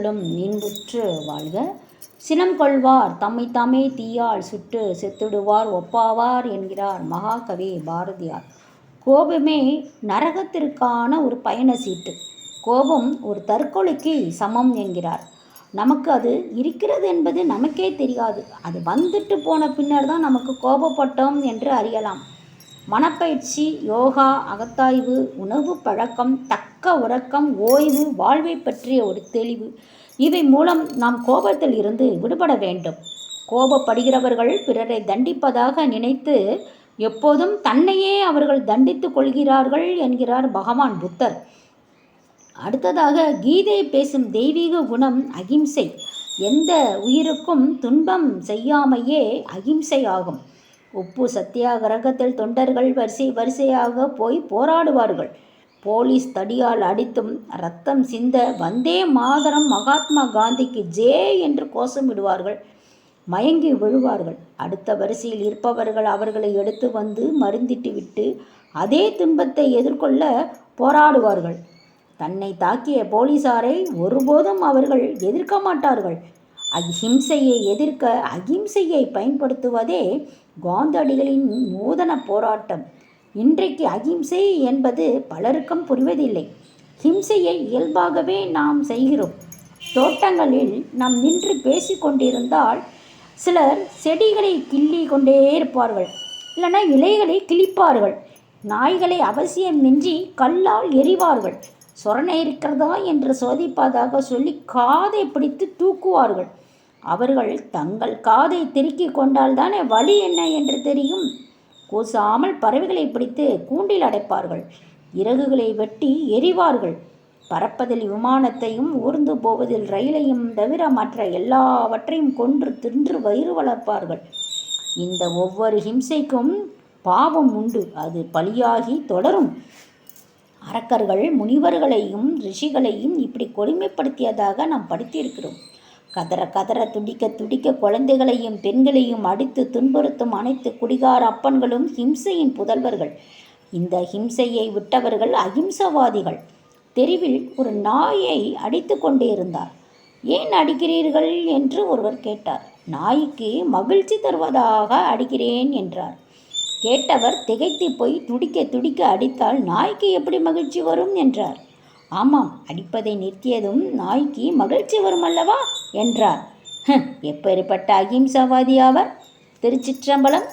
வையத்துளும் இன்புற்று வாழ்க. சினம் கொள்வார் தம்மை தாமே தீயால் சுட்டு செத்துடுவார் ஒப்பாவார் என்கிறார் மகாகவி பாரதியார். கோபமே நரகத்திற்கான ஒரு பயண சீட்டு. கோபம் ஒரு தற்கொலைக்கு சமம் என்கிறார். நமக்கு அது இருக்கிறது என்பது நமக்கே தெரியாது. அது வந்துட்டு போன பின்னர் தான் நமக்கு கோபப்பட்டோம் என்று அறியலாம். மனப்பயிற்சி யோகா அகத்தாய்வு உணவு பழக்கம் தக்க உறக்கம் ஓய்வு வாழ்வை பற்றிய ஒரு தெளிவு. இவை மூலம் நாம் கோபத்தில் இருந்து விடுபட வேண்டும். கோபப்படுகிறவர்கள் பிறரை தண்டிப்பதாக நினைத்து எப்போதும் தன்னையே அவர்கள் தண்டித்துக் கொள்கிறார்கள் என்கிறார் பகவான் புத்தர். அடுத்ததாக கீதை பேசும் தெய்வீக குணம் அகிம்சை. எந்த உயிருக்கும் துன்பம் செய்யாமையே அகிம்சை ஆகும். உப்பு சத்தியாகிரகத்தில் தொண்டர்கள் வரிசை வரிசையாக போய் போராடுவார்கள். போலீஸ் தடியால் அடித்தும் ரத்தம் சிந்த வந்தே மாதரம் மகாத்மா காந்திக்கு ஜே என்று கோஷமிடுவார்கள். மயங்கி விழுவார்கள். அடுத்த வரிசையில் இருப்பவர்கள் அவர்களை எடுத்து வந்து மருந்திட்டு விட்டு அதே துன்பத்தை எதிர்கொள்ள போராடுவார்கள். தன்னை தாக்கிய போலீசாரை ஒருபோதும் அவர்கள் எதிர்க்க மாட்டார்கள். அஹிம்சையை எதிர்க்க அகிம்சையை பயன்படுத்துவதே காந்தடிகளின் நூதன போராட்டம். இன்றைக்கு அகிம்சை என்பது பலருக்கும் புரிவதில்லை. ஹிம்சையை இயல்பாகவே நாம் செய்கிறோம். தோட்டங்களில் நாம் நின்று பேசிக்கொண்டிருந்தால் சிலர் செடிகளை கிள்ளி கொண்டே இருப்பார்கள். இல்லைன்னா இலைகளை கிழிப்பார்கள். நாய்களை அவசியமின்றி கல்லால் எறிவார்கள். சொரணை இருக்கிறதா என்று சோதிப்பதாக சொல்லி காதை பிடித்து தூக்குவார்கள். அவர்கள் தங்கள் காதை திருக்கி கொண்டால் தானே வழி என்ன என்று தெரியும். கூசாமல் பறவைகளை பிடித்து கூண்டில் அடைப்பார்கள். இறகுகளை வெட்டி எரிவார்கள் பறப்பதில் விமானத்தையும் ஊர்ந்து போவதில் ரயிலையும் தவிர மற்ற எல்லாவற்றையும் கொன்று தின்று வயிறு வளர்ப்பார்கள். இந்த ஒவ்வொரு ஹிம்சைக்கும் பாவம் உண்டு. அது பலியாகி தொடரும். அரக்கர்கள் முனிவர்களையும் ரிஷிகளையும் இப்படி கொடுமைப்படுத்தியதாக நாம் படித்திருக்கிறோம். கதற கதற துடிக்க துடிக்க குழந்தைகளையும் பெண்களையும் அடித்து துன்புறுத்தும் அனைத்து குடிகார அப்பன்களும் ஹிம்சையின் புதல்வர்கள். இந்த ஹிம்சையை விட்டவர்கள் அகிம்சவாதிகள் தெருவில் ஒரு நாயை அடித்து கொண்டே இருந்தார். ஏன் அடிக்கிறீர்கள்? என்று ஒருவர் கேட்டார். நாய்க்கு மகிழ்ச்சி தருவதாக அடிக்கிறேன் என்றார். கேட்டவர் திகைத்து போய் துடிக்க துடிக்க அடித்தால் நாய்க்கு எப்படி மகிழ்ச்சி வரும் என்றார். ஆமாம் அடிப்பதை நிறுத்தியதும் நாய்க்கு மகிழ்ச்சி வரும் அல்லவா என்றார் எப்பேற்பட்ட அகிம்சாவாதி அவர் திருச்சிற்றம்பலம்